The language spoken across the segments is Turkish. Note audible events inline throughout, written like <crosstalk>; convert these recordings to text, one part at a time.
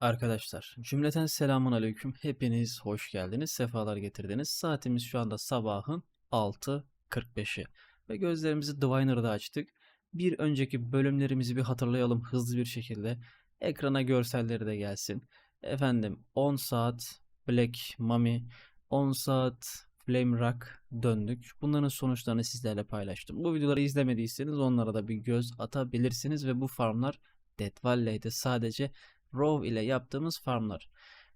Arkadaşlar, cümleten selamun aleyküm. Hepiniz hoş geldiniz, sefalar getirdiniz. Saatimiz şu anda sabahın 6.45'i ve gözlerimizi Diviner'da açtık. Bir önceki bölümlerimizi bir hatırlayalım hızlı bir şekilde. Ekrana görselleri de gelsin. Efendim 10 saat Black Mummy, 10 saat Flame Rock döndük. Bunların sonuçlarını sizlerle paylaştım. Bu videoları izlemediyseniz onlara da bir göz atabilirsiniz ve bu farmlar Death Valley'de sadece Row ile yaptığımız farmlar.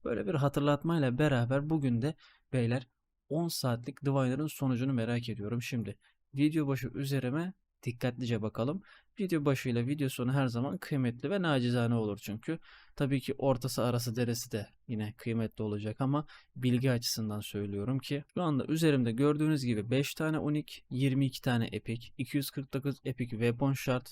Böyle bir hatırlatmayla beraber bugün de beyler 10 saatlik Diviner'ın sonucunu merak ediyorum. Şimdi video başı üzerime dikkatlice bakalım. Video başıyla video sonu her zaman kıymetli ve nacizane olur çünkü. Tabii ki ortası arası deresi de yine kıymetli olacak ama bilgi açısından söylüyorum ki şu anda üzerimde gördüğünüz gibi 5 tane unik, 22 tane epic, 249 epic weapon shard,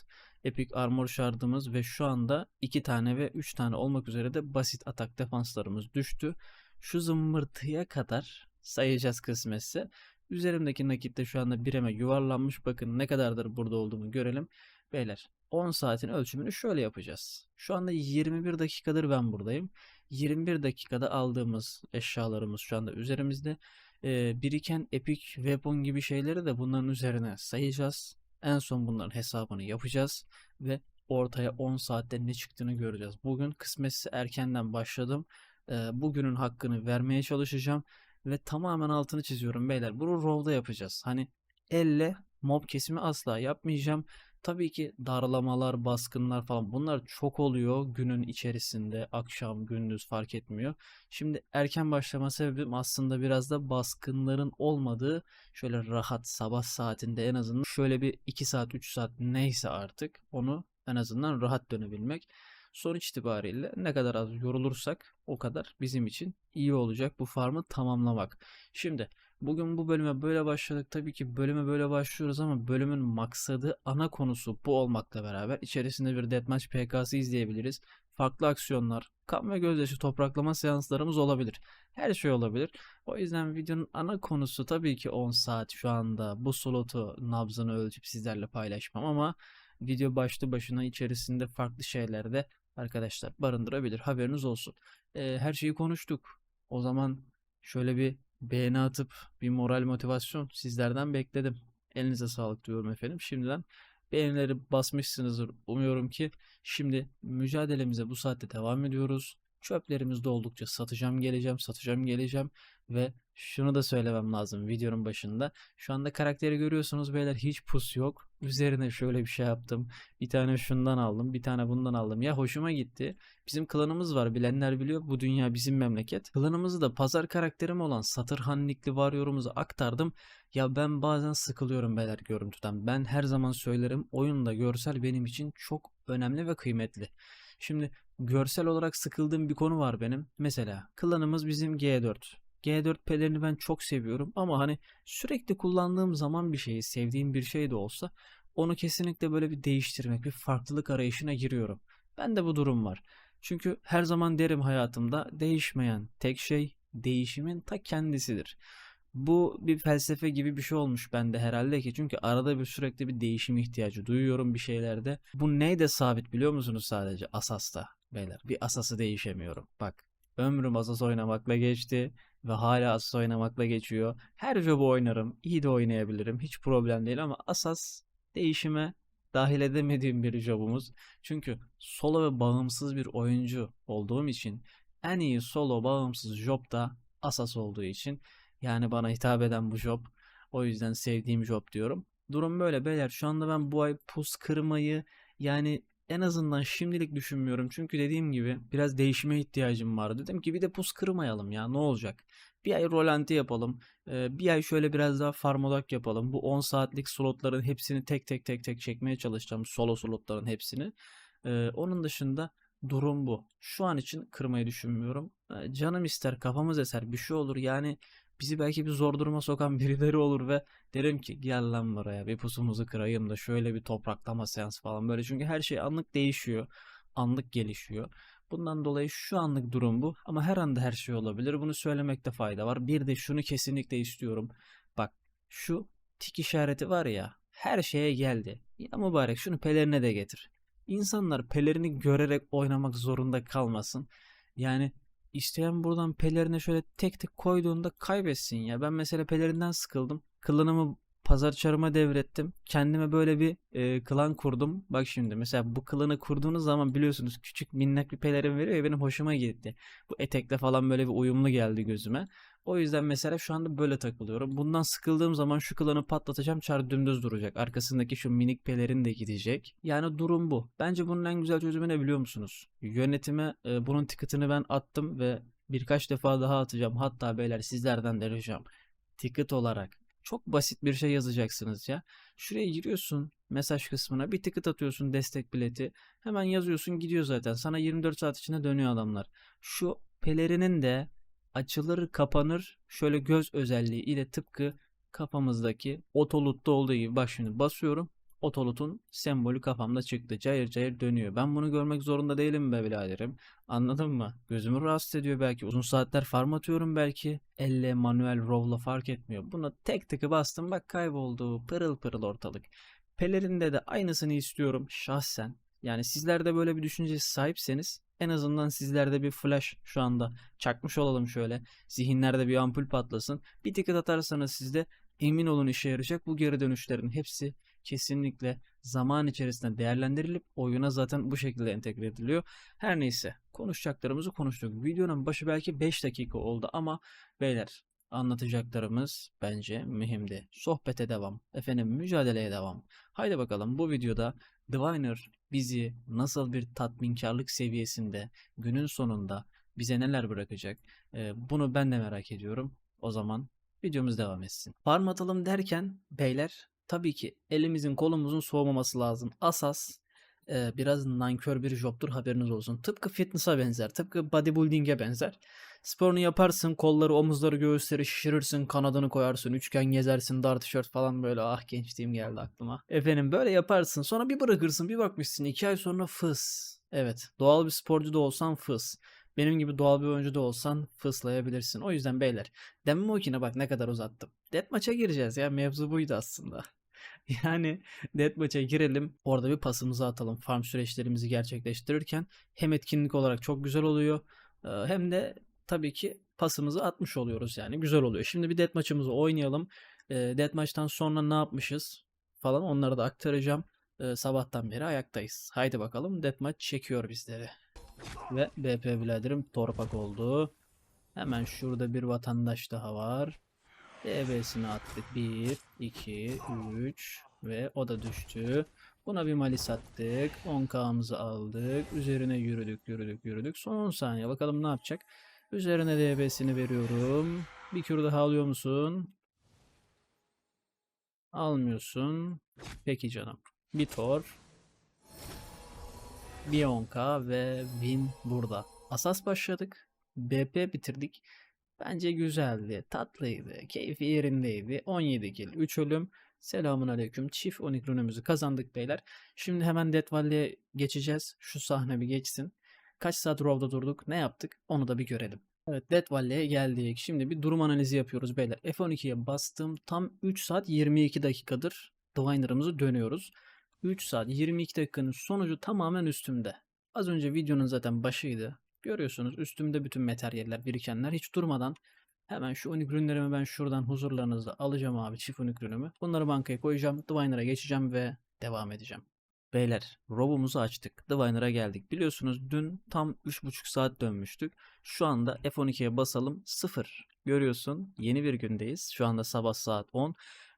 epic armor shardımız ve şu anda 2 tane ve 3 tane olmak üzere de basit atak defanslarımız düştü. Şu zımbırtıya kadar sayacağız kısmetse. Üzerimdeki nakit de şu anda bireme yuvarlanmış. Bakın ne kadardır burada olduğumu görelim. Beyler 10 saatin ölçümünü şöyle yapacağız. Şu anda 21 dakikadır ben buradayım. 21 dakikada aldığımız eşyalarımız şu anda üzerimizde. Ee, biriken epic weapon gibi şeyleri de bunların üzerine sayacağız. En son bunların hesabını yapacağız ve ortaya 10 saatte ne çıktığını göreceğiz. Bugün kısmetse erkenden başladım. Ee, bugünün hakkını vermeye çalışacağım ve tamamen altını çiziyorum beyler. Bunu rovda yapacağız. Hani elle mob kesimi asla yapmayacağım. Tabii ki darlamalar, baskınlar falan bunlar çok oluyor günün içerisinde. Akşam, gündüz fark etmiyor. Şimdi erken başlama sebebim aslında biraz da baskınların olmadığı şöyle rahat sabah saatinde en azından şöyle bir 2 saat 3 saat neyse artık onu en azından rahat dönebilmek. Sonuç itibariyle ne kadar az yorulursak o kadar bizim için iyi olacak bu farmı tamamlamak. Şimdi bugün bu bölüme böyle başladık. Tabii ki bölüme böyle başlıyoruz ama bölümün maksadı ana konusu bu olmakla beraber içerisinde bir deathmatch PK'sı izleyebiliriz. Farklı aksiyonlar, kan ve gözyaşı topraklama seanslarımız olabilir. Her şey olabilir. O yüzden videonun ana konusu tabii ki 10 saat şu anda bu slotu nabzını ölçüp sizlerle paylaşmam ama video başlı başına içerisinde farklı şeyler de arkadaşlar barındırabilir. Haberiniz olsun. Ee, her şeyi konuştuk. O zaman şöyle bir beğeni atıp bir moral motivasyon sizlerden bekledim. Elinize sağlık diyorum efendim. Şimdiden beğenileri basmışsınızdır. Umuyorum ki şimdi mücadelemize bu saatte devam ediyoruz. Çöplerimiz doldukça satacağım geleceğim satacağım geleceğim ve şunu da söylemem lazım videonun başında. Şu anda karakteri görüyorsunuz beyler hiç pus yok. Üzerine şöyle bir şey yaptım. Bir tane şundan aldım bir tane bundan aldım. Ya hoşuma gitti. Bizim klanımız var bilenler biliyor bu dünya bizim memleket. Klanımızı da pazar karakterim olan Satırhan Nikli varyorumuza aktardım. Ya ben bazen sıkılıyorum beyler görüntüden. Ben her zaman söylerim oyunda görsel benim için çok önemli ve kıymetli. Şimdi görsel olarak sıkıldığım bir konu var benim. Mesela klanımız bizim G4. G4 pelerini ben çok seviyorum ama hani sürekli kullandığım zaman bir şeyi sevdiğim bir şey de olsa onu kesinlikle böyle bir değiştirmek, bir farklılık arayışına giriyorum. Ben de bu durum var. Çünkü her zaman derim hayatımda değişmeyen tek şey değişimin ta kendisidir. Bu bir felsefe gibi bir şey olmuş bende herhalde ki çünkü arada bir sürekli bir değişim ihtiyacı duyuyorum bir şeylerde. Bu neyde sabit biliyor musunuz sadece Asas'ta beyler. Bir Asas'ı değişemiyorum. Bak ömrüm Asas oynamakla geçti ve hala Asas oynamakla geçiyor. Her jobu oynarım. iyi de oynayabilirim. Hiç problem değil ama Asas değişime dahil edemediğim bir jobumuz. Çünkü solo ve bağımsız bir oyuncu olduğum için en iyi solo bağımsız job da Asas olduğu için yani bana hitap eden bu job. O yüzden sevdiğim job diyorum. Durum böyle beyler. Şu anda ben bu ay pus kırmayı yani en azından şimdilik düşünmüyorum. Çünkü dediğim gibi biraz değişime ihtiyacım var. Dedim ki bir de pus kırmayalım ya ne olacak. Bir ay rolanti yapalım. Ee, bir ay şöyle biraz daha farmodak yapalım. Bu 10 saatlik slotların hepsini tek tek tek tek çekmeye çalışacağım. Solo slotların hepsini. Ee, onun dışında durum bu. Şu an için kırmayı düşünmüyorum. Ee, canım ister kafamız eser bir şey olur. Yani bizi belki bir zor duruma sokan <laughs> birileri olur ve derim ki gel lan buraya bir pusumuzu kırayım da şöyle bir topraklama seans falan. Böyle çünkü her şey anlık değişiyor anlık gelişiyor. Bundan dolayı şu anlık durum bu ama her anda her şey olabilir. Bunu söylemekte fayda var. Bir de şunu kesinlikle istiyorum. Bak şu tik işareti var ya her şeye geldi. Ya mübarek şunu pelerine de getir. İnsanlar pelerini görerek oynamak zorunda kalmasın. Yani isteyen buradan pelerine şöyle tek tek koyduğunda kaybetsin ya. Ben mesela pelerinden sıkıldım. Klanımı pazar çarıma devrettim. Kendime böyle bir e, klan kurdum. Bak şimdi mesela bu klanı kurduğunuz zaman biliyorsunuz küçük minnak bir pelerin veriyor ya benim hoşuma gitti. Bu etekle falan böyle bir uyumlu geldi gözüme. O yüzden mesela şu anda böyle takılıyorum. Bundan sıkıldığım zaman şu klanı patlatacağım. Çar dümdüz duracak. Arkasındaki şu minik pelerin de gidecek. Yani durum bu. Bence bunun en güzel çözümü ne biliyor musunuz? Yönetime e, bunun ticket'ını ben attım ve birkaç defa daha atacağım. Hatta beyler sizlerden de ricam. Ticket olarak çok basit bir şey yazacaksınız ya. Şuraya giriyorsun mesaj kısmına bir ticket atıyorsun destek bileti. Hemen yazıyorsun gidiyor zaten. Sana 24 saat içinde dönüyor adamlar. Şu pelerinin de açılır kapanır şöyle göz özelliği ile tıpkı kafamızdaki otolutta olduğu gibi bak şimdi basıyorum otolutun sembolü kafamda çıktı. Cayır cayır dönüyor. Ben bunu görmek zorunda değilim be biraderim. Anladın mı? Gözümü rahatsız ediyor belki. Uzun saatler farm atıyorum belki. Elle manuel row'la fark etmiyor. Buna tek tıkı bastım bak kayboldu. Pırıl pırıl ortalık. Pelerinde de aynısını istiyorum şahsen. Yani sizler de böyle bir düşünceye sahipseniz en azından sizlerde bir flash şu anda çakmış olalım şöyle. Zihinlerde bir ampul patlasın. Bir ticket atarsanız sizde emin olun işe yarayacak. Bu geri dönüşlerin hepsi kesinlikle zaman içerisinde değerlendirilip oyuna zaten bu şekilde entegre ediliyor. Her neyse konuşacaklarımızı konuştuk. Videonun başı belki 5 dakika oldu ama beyler anlatacaklarımız bence mühimdi. Sohbete devam. Efendim mücadeleye devam. Haydi bakalım bu videoda Diviner bizi nasıl bir tatminkarlık seviyesinde günün sonunda bize neler bırakacak? Ee, bunu ben de merak ediyorum. O zaman videomuz devam etsin. Farm atalım derken beyler tabii ki elimizin kolumuzun soğumaması lazım. Asas e, biraz nankör bir jobdur haberiniz olsun. Tıpkı fitness'a benzer. Tıpkı bodybuilding'e benzer. Sporunu yaparsın, kolları, omuzları, göğüsleri şişirirsin, kanadını koyarsın, üçgen gezersin, dar tişört falan böyle ah gençliğim geldi aklıma. Efendim böyle yaparsın sonra bir bırakırsın bir bakmışsın iki ay sonra fıs. Evet doğal bir sporcu da olsan fıs. Benim gibi doğal bir oyuncu da olsan fıslayabilirsin. O yüzden beyler demem o ki ne bak ne kadar uzattım. Deathmatch'a gireceğiz ya mevzu buydu aslında. <laughs> Yani Deathmatch'a girelim. Orada bir pasımızı atalım. Farm süreçlerimizi gerçekleştirirken hem etkinlik olarak çok güzel oluyor. Hem de tabii ki pasımızı atmış oluyoruz yani. Güzel oluyor. Şimdi bir deathmatch'ımızı oynayalım. Deathmatch'tan sonra ne yapmışız falan onları da aktaracağım. Sabahtan beri ayaktayız. Haydi bakalım deathmatch çekiyor bizleri. Ve BP biraderim torpak oldu. Hemen şurada bir vatandaş daha var. DB'sini attık. 1, 2, 3 ve o da düştü. Buna bir malis attık. 10k'mızı aldık. Üzerine yürüdük, yürüdük, yürüdük. Son 10 saniye. Bakalım ne yapacak. Üzerine DB'sini veriyorum. Bir kür daha alıyor musun? Almıyorsun. Peki canım. Bir tor. Bir 10k ve win burada. Asas başladık. BP bitirdik. Bence güzeldi, tatlıydı, keyfi yerindeydi. 17 kill, 3 ölüm. Selamun aleyküm. Çift 12 runumuzu kazandık beyler. Şimdi hemen Death Valley'e geçeceğiz. Şu sahne bir geçsin. Kaç saat Rov'da durduk, ne yaptık onu da bir görelim. Evet Death Valley'e geldik. Şimdi bir durum analizi yapıyoruz beyler. F12'ye bastım. Tam 3 saat 22 dakikadır Diviner'ımızı dönüyoruz. 3 saat 22 dakikanın sonucu tamamen üstümde. Az önce videonun zaten başıydı. Görüyorsunuz üstümde bütün materyaller birikenler hiç durmadan hemen şu unik ürünlerimi ben şuradan huzurlarınızda alacağım abi çift unik ürünümü. Bunları bankaya koyacağım. Diviner'a geçeceğim ve devam edeceğim. Beyler robumuzu açtık. Diviner'a geldik. Biliyorsunuz dün tam 3,5 saat dönmüştük. Şu anda F12'ye basalım 0. Görüyorsun yeni bir gündeyiz. Şu anda sabah saat 10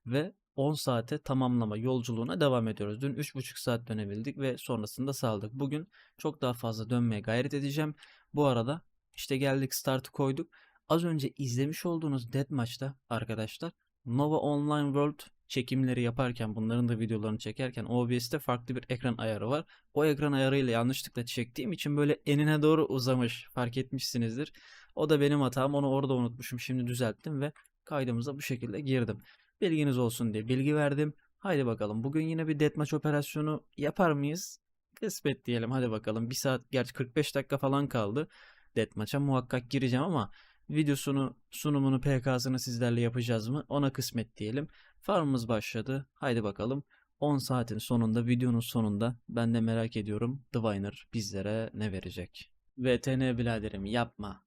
ve 10 saate tamamlama yolculuğuna devam ediyoruz. Dün 3,5 saat dönebildik ve sonrasında saldık. Bugün çok daha fazla dönmeye gayret edeceğim. Bu arada işte geldik startı koyduk. Az önce izlemiş olduğunuz Deathmatch'ta arkadaşlar Nova Online World çekimleri yaparken bunların da videolarını çekerken OBS'te farklı bir ekran ayarı var. O ekran ayarıyla yanlışlıkla çektiğim için böyle enine doğru uzamış fark etmişsinizdir. O da benim hatam onu orada unutmuşum şimdi düzelttim ve kaydımıza bu şekilde girdim. Bilginiz olsun diye bilgi verdim. Haydi bakalım bugün yine bir deathmatch operasyonu yapar mıyız? Kısmet diyelim hadi bakalım. Bir saat gerçi 45 dakika falan kaldı. Deathmatch'a muhakkak gireceğim ama videosunu sunumunu PK'sını sizlerle yapacağız mı? Ona kısmet diyelim. Farmımız başladı. Haydi bakalım. 10 saatin sonunda videonun sonunda ben de merak ediyorum Diviner bizlere ne verecek. VTN biraderim yapma.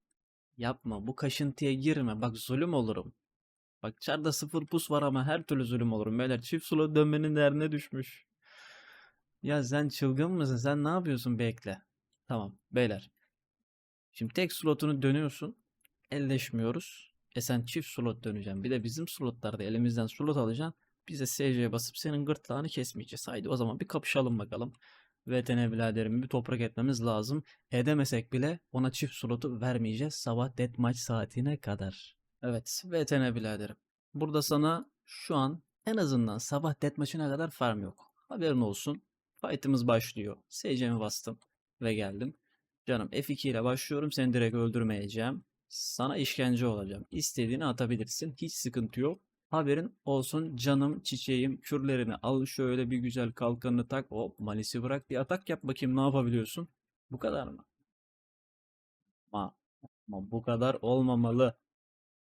Yapma bu kaşıntıya girme bak zulüm olurum. Bak çarda sıfır pus var ama her türlü zulüm olurum beyler. Çift solo dönmenin derdine düşmüş. Ya sen çılgın mısın? Sen ne yapıyorsun? Bekle. Tamam beyler. Şimdi tek slotunu dönüyorsun. Elleşmiyoruz. E sen çift slot döneceksin. Bir de bizim slotlarda elimizden slot alacaksın. Biz de basıp senin gırtlağını kesmeyeceğiz. Haydi o zaman bir kapışalım bakalım. VTN biraderimi bir toprak etmemiz lazım. Edemesek bile ona çift slotu vermeyeceğiz. Sabah deathmatch saatine kadar. Evet VTN biraderim. Burada sana şu an en azından sabah deathmatch'ine kadar farm yok. Haberin olsun. Fight'ımız başlıyor. SC'mi bastım ve geldim. Canım F2 ile başlıyorum. Seni direkt öldürmeyeceğim. Sana işkence olacağım. İstediğini atabilirsin. Hiç sıkıntı yok. Haberin olsun canım çiçeğim kürlerini al şöyle bir güzel kalkanını tak hop malisi bırak bir atak yap bakayım ne yapabiliyorsun bu kadar mı ama, ama bu kadar olmamalı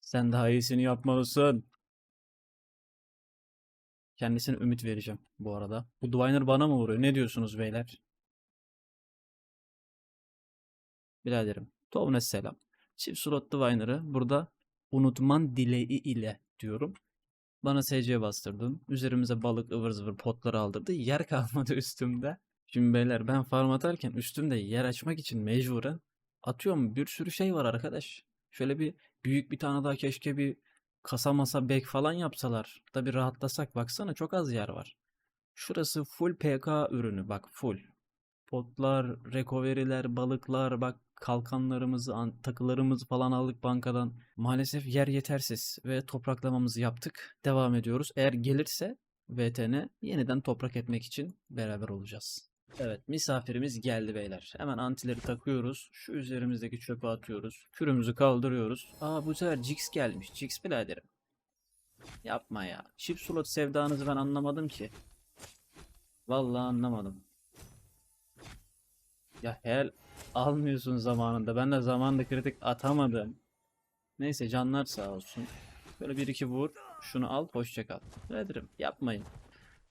sen daha iyisini yapmalısın kendisine ümit vereceğim bu arada bu Diviner bana mı vuruyor ne diyorsunuz beyler biraderim Tovne selam çift slot Diviner'ı burada unutman dileği ile diyorum bana SC bastırdın. Üzerimize balık ıvır zıvır potları aldırdı. Yer <laughs> kalmadı üstümde. Şimdi beyler ben farm atarken üstümde yer açmak için mecburen atıyorum bir sürü şey var arkadaş. Şöyle bir büyük bir tane daha keşke bir kasa masa bek falan yapsalar. Da bir rahatlasak baksana çok az yer var. Şurası full PK ürünü bak full. Potlar, recovery'ler, balıklar bak kalkanlarımızı, an- takılarımızı falan aldık bankadan. Maalesef yer yetersiz ve topraklamamızı yaptık. Devam ediyoruz. Eğer gelirse VTN yeniden toprak etmek için beraber olacağız. Evet misafirimiz geldi beyler. Hemen antileri takıyoruz. Şu üzerimizdeki çöpü atıyoruz. Kürümüzü kaldırıyoruz. Aa bu sefer Jix gelmiş. Jix biraderim. Yapma ya. Chip slot sevdanızı ben anlamadım ki. Vallahi anlamadım. Ya hel almıyorsun zamanında. Ben de zamanında kritik atamadım. Neyse canlar sağ olsun. Böyle bir iki vur. Şunu al hoşça kal. Nedir'im yapmayın.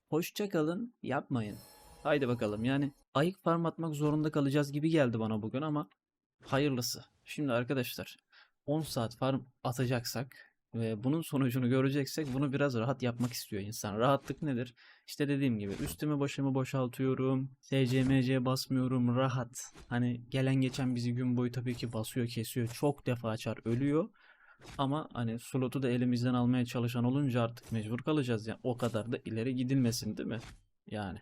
Hoşça kalın yapmayın. Haydi bakalım yani ayık farm atmak zorunda kalacağız gibi geldi bana bugün ama hayırlısı. Şimdi arkadaşlar 10 saat farm atacaksak ve bunun sonucunu göreceksek bunu biraz rahat yapmak istiyor insan. Rahatlık nedir? İşte dediğim gibi üstümü başımı boşaltıyorum. SCMC basmıyorum rahat. Hani gelen geçen bizi gün boyu tabii ki basıyor kesiyor. Çok defa açar ölüyor. Ama hani slotu da elimizden almaya çalışan olunca artık mecbur kalacağız. Yani o kadar da ileri gidilmesin değil mi? Yani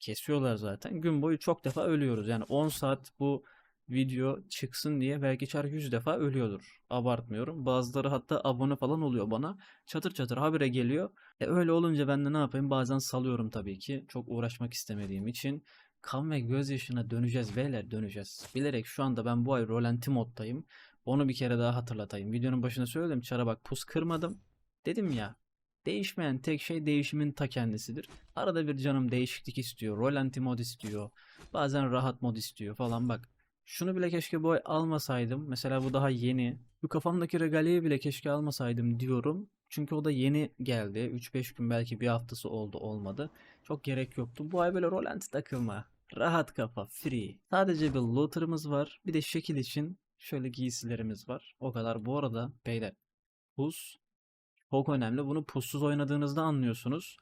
kesiyorlar zaten. Gün boyu çok defa ölüyoruz. Yani 10 saat bu video çıksın diye belki çar 100 defa ölüyordur. Abartmıyorum. Bazıları hatta abone falan oluyor bana. Çatır çatır habire geliyor. E öyle olunca ben de ne yapayım? Bazen salıyorum tabii ki. Çok uğraşmak istemediğim için. Kan ve gözyaşına döneceğiz beyler döneceğiz. Bilerek şu anda ben bu ay rolanti moddayım. Onu bir kere daha hatırlatayım. Videonun başında söyledim. Çara bak pus kırmadım. Dedim ya. Değişmeyen tek şey değişimin ta kendisidir. Arada bir canım değişiklik istiyor. Rolanti mod istiyor. Bazen rahat mod istiyor falan bak. Şunu bile keşke bu ay almasaydım. Mesela bu daha yeni. Bu kafamdaki regaliye bile keşke almasaydım diyorum. Çünkü o da yeni geldi. 3-5 gün belki bir haftası oldu olmadı. Çok gerek yoktu. Bu ay böyle rolanti takılma. Rahat kafa, free. Sadece bir looter'ımız var. Bir de şekil için şöyle giysilerimiz var. O kadar. Bu arada beyler pus çok önemli. Bunu pussuz oynadığınızda anlıyorsunuz.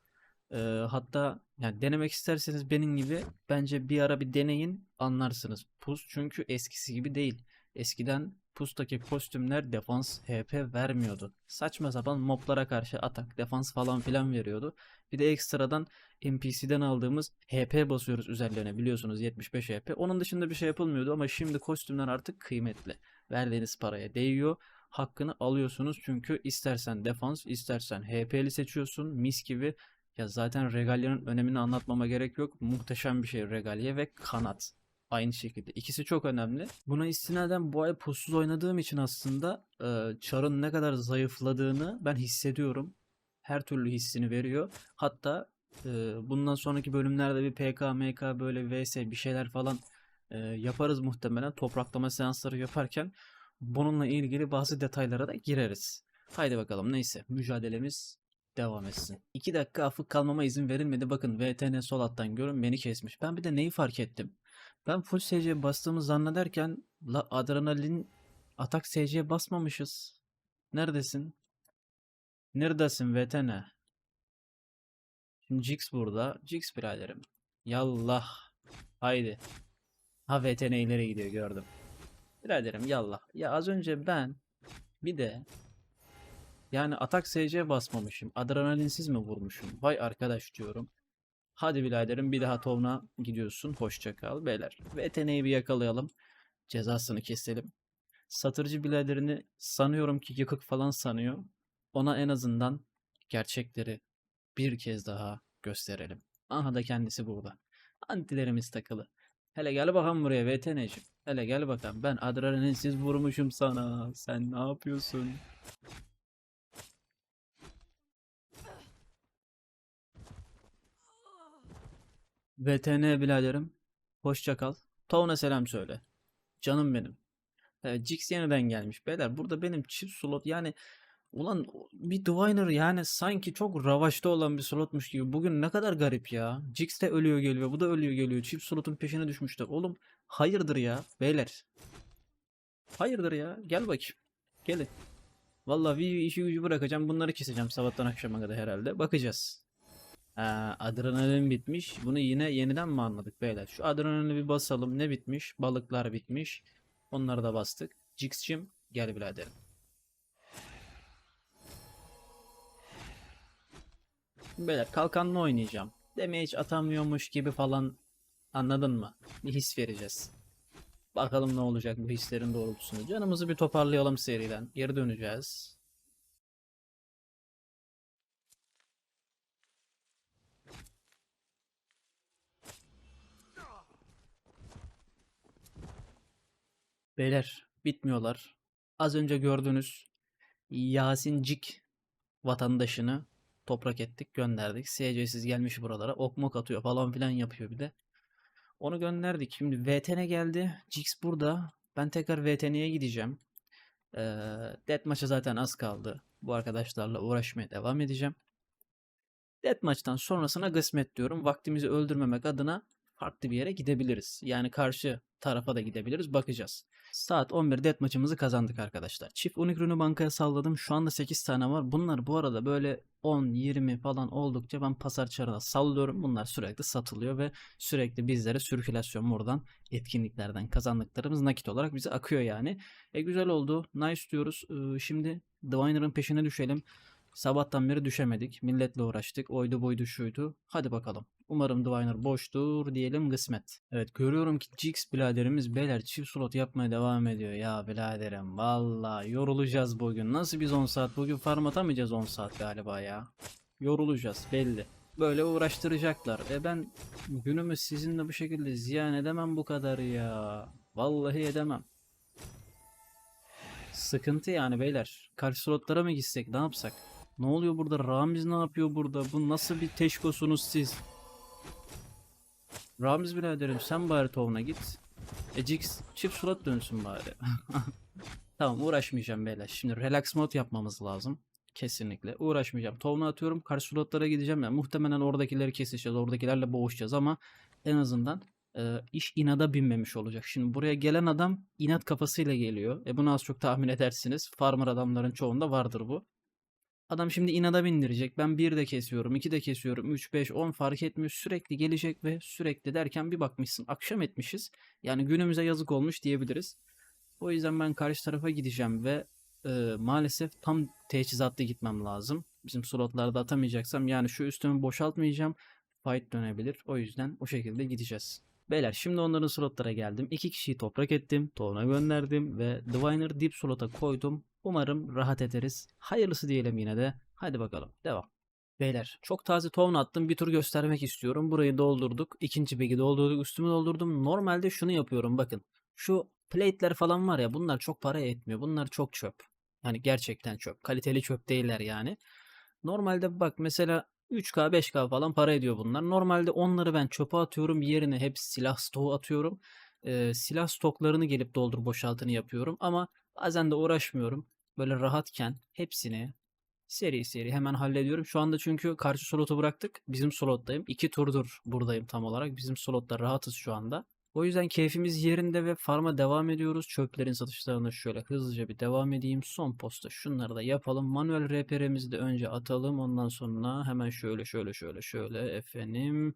Ee, hatta yani denemek isterseniz benim gibi bence bir ara bir deneyin anlarsınız. Pus çünkü eskisi gibi değil. Eskiden pustaki kostümler defans HP vermiyordu. Saçma sapan moblara karşı atak, defans falan filan veriyordu. Bir de ekstradan NPC'den aldığımız HP basıyoruz üzerlerine biliyorsunuz 75 HP. Onun dışında bir şey yapılmıyordu ama şimdi kostümler artık kıymetli. Verdiğiniz paraya değiyor hakkını alıyorsunuz. Çünkü istersen defans, istersen HP'li seçiyorsun. Mis gibi. Ya zaten Regalia'nın önemini anlatmama gerek yok. Muhteşem bir şey Regalia ve kanat. Aynı şekilde. İkisi çok önemli. Buna istinaden bu ay pussuz oynadığım için aslında e, Char'ın ne kadar zayıfladığını ben hissediyorum. Her türlü hissini veriyor. Hatta e, bundan sonraki bölümlerde bir PK, MK böyle VS bir şeyler falan e, yaparız muhtemelen. Topraklama seansları yaparken bununla ilgili bazı detaylara da gireriz. Haydi bakalım neyse mücadelemiz devam etsin. 2 dakika afık kalmama izin verilmedi. Bakın VTN sol alttan görün beni kesmiş. Ben bir de neyi fark ettim? Ben full SC bastığımı zannederken la adrenalin atak SC basmamışız. Neredesin? Neredesin VTN? Şimdi Jix burada. Jix biraderim. Yallah. Haydi. Ha VTN ileri gidiyor gördüm. Biraderim yallah. Ya az önce ben bir de yani atak SC basmamışım. Adrenalinsiz mi vurmuşum? Vay arkadaş diyorum. Hadi biraderim bir daha tovna gidiyorsun. Hoşça kal beyler. VTN'yi bir yakalayalım. Cezasını keselim. Satırcı biraderini sanıyorum ki yıkık falan sanıyor. Ona en azından gerçekleri bir kez daha gösterelim. Aha da kendisi burada. Antilerimiz takılı. Hele gel bakalım buraya VTN'cim. Hele gel bakalım. Ben adrenalinsiz vurmuşum sana. Sen ne yapıyorsun? VTN biraderim. Hoşça kal. Tavuna selam söyle. Canım benim. Evet, Jix yeniden gelmiş. Beyler burada benim çift slot yani ulan bir Diviner yani sanki çok ravaşta olan bir slotmuş gibi. Bugün ne kadar garip ya. Jix de ölüyor geliyor. Bu da ölüyor geliyor. Çift slotun peşine düşmüşler. Oğlum hayırdır ya beyler. Hayırdır ya. Gel bakayım. Gelin. Vallahi bir işi gücü bırakacağım. Bunları keseceğim sabahtan akşama kadar herhalde. Bakacağız. Ha, adrenalin bitmiş. Bunu yine yeniden mi anladık beyler? Şu adrenalini bir basalım. Ne bitmiş? Balıklar bitmiş. Onları da bastık. Jix'cim gel biraderim. Beyler kalkanla oynayacağım. Hiç atamıyormuş gibi falan anladın mı? Bir his vereceğiz. Bakalım ne olacak bu hislerin doğrultusunda. Canımızı bir toparlayalım seriden. Geri döneceğiz. Beyler bitmiyorlar. Az önce gördüğünüz Yasincik vatandaşını toprak ettik gönderdik. SC'siz gelmiş buralara ok mok atıyor falan filan yapıyor bir de. Onu gönderdik. Şimdi VTN geldi. Jix burada. Ben tekrar VTN'ye gideceğim. Ee, Deathmatch'a zaten az kaldı. Bu arkadaşlarla uğraşmaya devam edeceğim. Deathmatch'tan sonrasına kısmet diyorum. Vaktimizi öldürmemek adına farklı bir yere gidebiliriz. Yani karşı tarafa da gidebiliriz. Bakacağız. Saat 11 death maçımızı kazandık arkadaşlar. Çift unik ürünü bankaya salladım. Şu anda 8 tane var. Bunlar bu arada böyle 10-20 falan oldukça ben pasar çarına sallıyorum. Bunlar sürekli satılıyor ve sürekli bizlere sirkülasyon buradan etkinliklerden kazandıklarımız nakit olarak bize akıyor yani. E güzel oldu. Nice diyoruz. Ee, şimdi Diviner'ın peşine düşelim. Sabahtan beri düşemedik. Milletle uğraştık. Oydu boydu şuydu. Hadi bakalım. Umarım Diviner boştur diyelim kısmet. Evet görüyorum ki Jix biraderimiz beyler çift slot yapmaya devam ediyor. Ya biraderim valla yorulacağız bugün. Nasıl biz 10 saat bugün farm atamayacağız 10 saat galiba ya. Yorulacağız belli. Böyle uğraştıracaklar. E ben günümü sizinle bu şekilde ziyan edemem bu kadar ya. Vallahi edemem. Sıkıntı yani beyler. Karşı slotlara mı gitsek ne yapsak? Ne oluyor burada? Ramiz ne yapıyor burada? Bu nasıl bir teşkosunuz siz? Ramiz biraderim sen bari tovuna git. Ecix çift surat dönsün bari. <laughs> tamam uğraşmayacağım beyler. Şimdi relax mode yapmamız lazım. Kesinlikle. Uğraşmayacağım. Tovuna atıyorum. Karşı slotlara gideceğim. Yani muhtemelen oradakileri keseceğiz. Oradakilerle boğuşacağız ama en azından e, iş inada binmemiş olacak. Şimdi buraya gelen adam inat kafasıyla geliyor. E bunu az çok tahmin edersiniz. Farmer adamların çoğunda vardır bu. Adam şimdi inada bindirecek. Ben 1 de kesiyorum, 2 de kesiyorum, 3, 5, 10 fark etmiyor. Sürekli gelecek ve sürekli derken bir bakmışsın akşam etmişiz. Yani günümüze yazık olmuş diyebiliriz. O yüzden ben karşı tarafa gideceğim ve e, maalesef tam teçhizatlı gitmem lazım. Bizim slotlarda atamayacaksam yani şu üstümü boşaltmayacağım. Fight dönebilir. O yüzden o şekilde gideceğiz. Beyler şimdi onların slotlara geldim. İki kişiyi toprak ettim. Toğuna gönderdim ve Diviner Deep slota koydum. Umarım rahat ederiz. Hayırlısı diyelim yine de. Hadi bakalım. Devam. Beyler çok taze tohum attım. Bir tur göstermek istiyorum. Burayı doldurduk. İkinci begi doldurduk. Üstümü doldurdum. Normalde şunu yapıyorum bakın. Şu plate'ler falan var ya bunlar çok para etmiyor. Bunlar çok çöp. Yani gerçekten çöp. Kaliteli çöp değiller yani. Normalde bak mesela 3K 5K falan para ediyor bunlar. Normalde onları ben çöpe atıyorum. Yerine hep silah stoğu atıyorum. Ee, silah stoklarını gelip doldur boşaltını yapıyorum. Ama bazen de uğraşmıyorum. Böyle rahatken hepsini seri seri hemen hallediyorum. Şu anda çünkü karşı slotu bıraktık. Bizim slottayım. İki turdur buradayım tam olarak. Bizim slotta rahatız şu anda. O yüzden keyfimiz yerinde ve farma devam ediyoruz. Çöplerin satışlarına şöyle hızlıca bir devam edeyim. Son posta şunları da yapalım. Manuel RPR'imizi de önce atalım. Ondan sonra hemen şöyle şöyle şöyle şöyle efendim.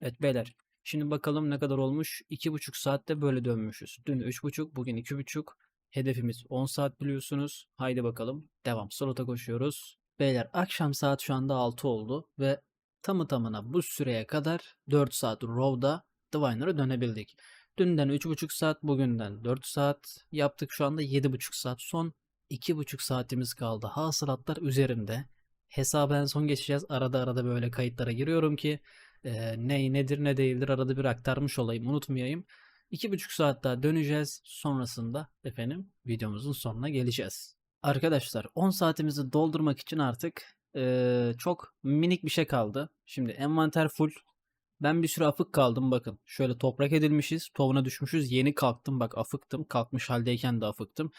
Evet beyler. Şimdi bakalım ne kadar olmuş. 2,5 saatte böyle dönmüşüz. Dün 3,5 bugün 2,5. Hedefimiz 10 saat biliyorsunuz. Haydi bakalım. Devam. Slota koşuyoruz. Beyler akşam saat şu anda 6 oldu ve tamı tamına bu süreye kadar 4 saat Raw'da Diviner'a dönebildik. Dünden 3,5 saat, bugünden 4 saat yaptık. Şu anda 7,5 saat. Son 2,5 saatimiz kaldı. Hasılatlar üzerimde. Hesaba en son geçeceğiz. Arada arada böyle kayıtlara giriyorum ki e, ne nedir ne değildir arada bir aktarmış olayım unutmayayım. 2,5 saat daha döneceğiz. Sonrasında efendim videomuzun sonuna geleceğiz. Arkadaşlar 10 saatimizi doldurmak için artık e, çok minik bir şey kaldı. Şimdi envanter full. Ben bir süre afık kaldım bakın. Şöyle toprak edilmişiz. Tovuna düşmüşüz. Yeni kalktım bak afıktım. Kalkmış haldeyken de afıktım.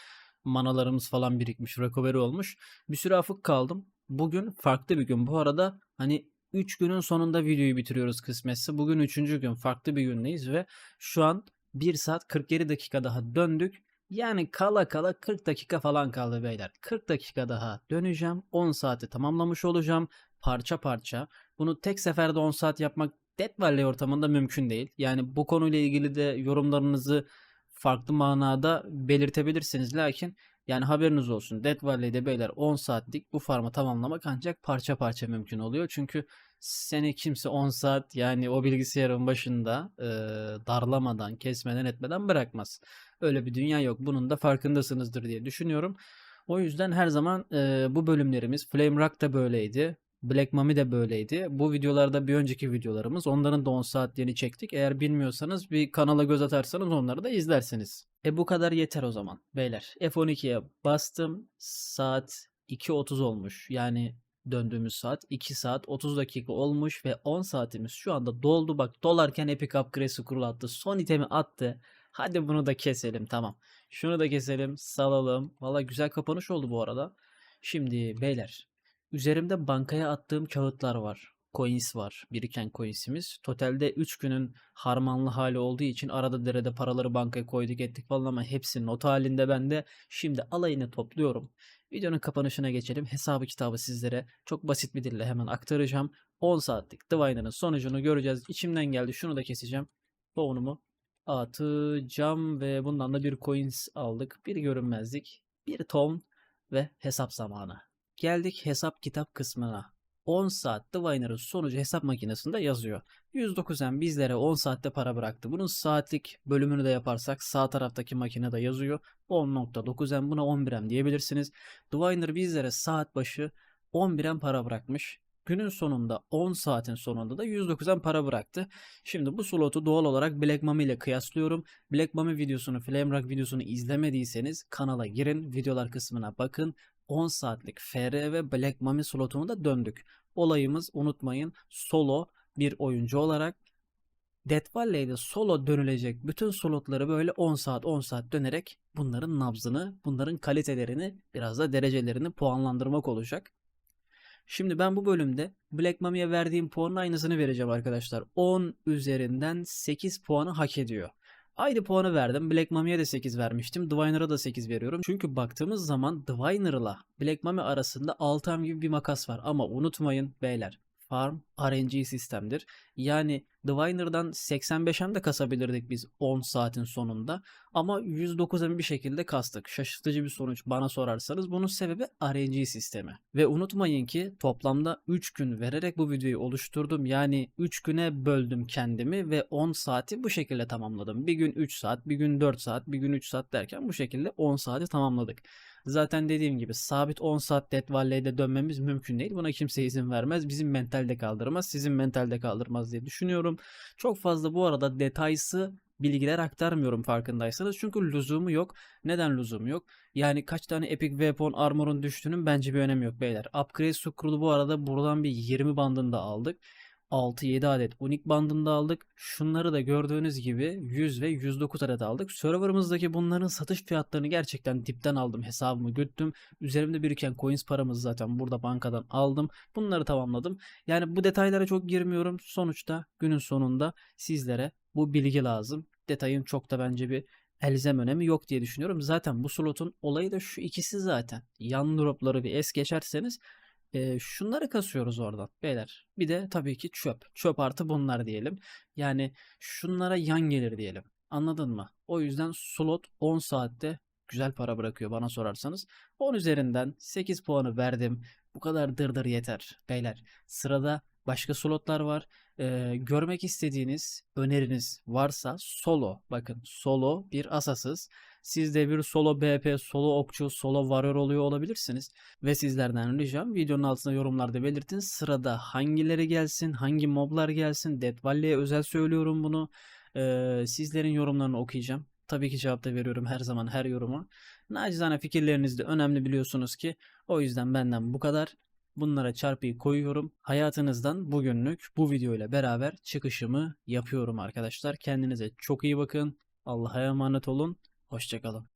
Manalarımız falan birikmiş. Recovery olmuş. Bir süre afık kaldım. Bugün farklı bir gün. Bu arada hani 3 günün sonunda videoyu bitiriyoruz kısmetse. Bugün 3. gün farklı bir gündeyiz ve şu an 1 saat 47 dakika daha döndük. Yani kala kala 40 dakika falan kaldı beyler. 40 dakika daha döneceğim. 10 saati tamamlamış olacağım. Parça parça. Bunu tek seferde 10 saat yapmak Dead Valley ortamında mümkün değil. Yani bu konuyla ilgili de yorumlarınızı farklı manada belirtebilirsiniz. Lakin yani haberiniz olsun. Dead Valley'de beyler 10 saatlik bu farmı tamamlamak ancak parça parça mümkün oluyor. Çünkü seni kimse 10 saat yani o bilgisayarın başında e, darlamadan, kesmeden, etmeden bırakmaz. Öyle bir dünya yok. Bunun da farkındasınızdır diye düşünüyorum. O yüzden her zaman e, bu bölümlerimiz Flame Rock da böyleydi. Black Mami de böyleydi. Bu videolarda bir önceki videolarımız. Onların da 10 saatlerini çektik. Eğer bilmiyorsanız bir kanala göz atarsanız onları da izlersiniz. E bu kadar yeter o zaman. Beyler F12'ye bastım. Saat 2.30 olmuş. Yani döndüğümüz saat 2 saat 30 dakika olmuş ve 10 saatimiz şu anda doldu. Bak dolarken Epic Upgrade scroll attı. Son itemi attı. Hadi bunu da keselim tamam. Şunu da keselim salalım. Valla güzel kapanış oldu bu arada. Şimdi beyler Üzerimde bankaya attığım kağıtlar var. Coins var. Biriken coinsimiz. Totalde 3 günün harmanlı hali olduğu için arada derede paraları bankaya koyduk ettik falan ama hepsi not halinde bende. Şimdi alayını topluyorum. Videonun kapanışına geçelim. Hesabı kitabı sizlere çok basit bir dille hemen aktaracağım. 10 saatlik Diviner'ın sonucunu göreceğiz. İçimden geldi şunu da keseceğim. Tohunumu atacağım ve bundan da bir coins aldık. Bir görünmezlik, bir ton ve hesap zamanı. Geldik hesap kitap kısmına. 10 saat Diviner'ın sonucu hesap makinesinde yazıyor. 109M bizlere 10 saatte para bıraktı. Bunun saatlik bölümünü de yaparsak sağ taraftaki makinede yazıyor. 10.9M buna 11M diyebilirsiniz. Diviner bizlere saat başı 11M para bırakmış. Günün sonunda 10 saatin sonunda da 109'dan para bıraktı. Şimdi bu slotu doğal olarak Black Mami ile kıyaslıyorum. Black Mami videosunu, Flame Rock videosunu izlemediyseniz kanala girin, videolar kısmına bakın. 10 saatlik FR ve Black Mami slotunu da döndük. Olayımız unutmayın solo bir oyuncu olarak Death Valley'de solo dönülecek bütün slotları böyle 10 saat 10 saat dönerek bunların nabzını, bunların kalitelerini, biraz da derecelerini puanlandırmak olacak. Şimdi ben bu bölümde Black Mami'ye verdiğim puanın aynısını vereceğim arkadaşlar. 10 üzerinden 8 puanı hak ediyor. Aynı puanı verdim. Black Mami'ye de 8 vermiştim. Diviner'a da 8 veriyorum. Çünkü baktığımız zaman Diviner'la Black Mami arasında 6 gibi bir makas var. Ama unutmayın beyler farm RNG sistemdir. Yani Diviner'dan 85'em de kasabilirdik biz 10 saatin sonunda. Ama 109'a bir şekilde kastık. Şaşırtıcı bir sonuç bana sorarsanız. Bunun sebebi RNG sistemi. Ve unutmayın ki toplamda 3 gün vererek bu videoyu oluşturdum. Yani 3 güne böldüm kendimi ve 10 saati bu şekilde tamamladım. Bir gün 3 saat, bir gün 4 saat, bir gün 3 saat derken bu şekilde 10 saati tamamladık. Zaten dediğim gibi sabit 10 saat Dead Valley'de dönmemiz mümkün değil. Buna kimse izin vermez. Bizim mentalde kaldırmaz. Sizin mentalde kaldırmaz diye düşünüyorum. Çok fazla bu arada detaysı bilgiler aktarmıyorum farkındaysanız. Çünkü lüzumu yok. Neden lüzumu yok? Yani kaç tane Epic Weapon Armor'un düştüğünün bence bir önemi yok beyler. Upgrade Scroll'u bu arada buradan bir 20 bandında aldık. 6-7 adet unik bandında aldık. Şunları da gördüğünüz gibi 100 ve 109 adet aldık. Serverımızdaki bunların satış fiyatlarını gerçekten dipten aldım. Hesabımı güttüm. Üzerimde biriken coins paramız zaten burada bankadan aldım. Bunları tamamladım. Yani bu detaylara çok girmiyorum. Sonuçta günün sonunda sizlere bu bilgi lazım. detayın çok da bence bir elzem önemi yok diye düşünüyorum. Zaten bu slotun olayı da şu ikisi zaten. Yan dropları bir es geçerseniz e, şunları kasıyoruz oradan beyler. Bir de tabii ki çöp. Çöp artı bunlar diyelim. Yani şunlara yan gelir diyelim. Anladın mı? O yüzden slot 10 saatte güzel para bırakıyor bana sorarsanız. 10 üzerinden 8 puanı verdim. Bu kadar dırdır yeter beyler. Sırada başka slotlar var. Ee, görmek istediğiniz öneriniz varsa solo bakın solo bir asasız. Siz de bir solo BP, solo okçu, solo varyor oluyor olabilirsiniz. Ve sizlerden ricam videonun altına yorumlarda belirtin. Sırada hangileri gelsin, hangi moblar gelsin. Dead Valley'e özel söylüyorum bunu. Ee, sizlerin yorumlarını okuyacağım. Tabii ki cevap da veriyorum her zaman her yoruma. Nacizane fikirleriniz de önemli biliyorsunuz ki. O yüzden benden bu kadar. Bunlara çarpıyı koyuyorum. Hayatınızdan bugünlük bu video ile beraber çıkışımı yapıyorum arkadaşlar. Kendinize çok iyi bakın. Allah'a emanet olun. Hoşçakalın.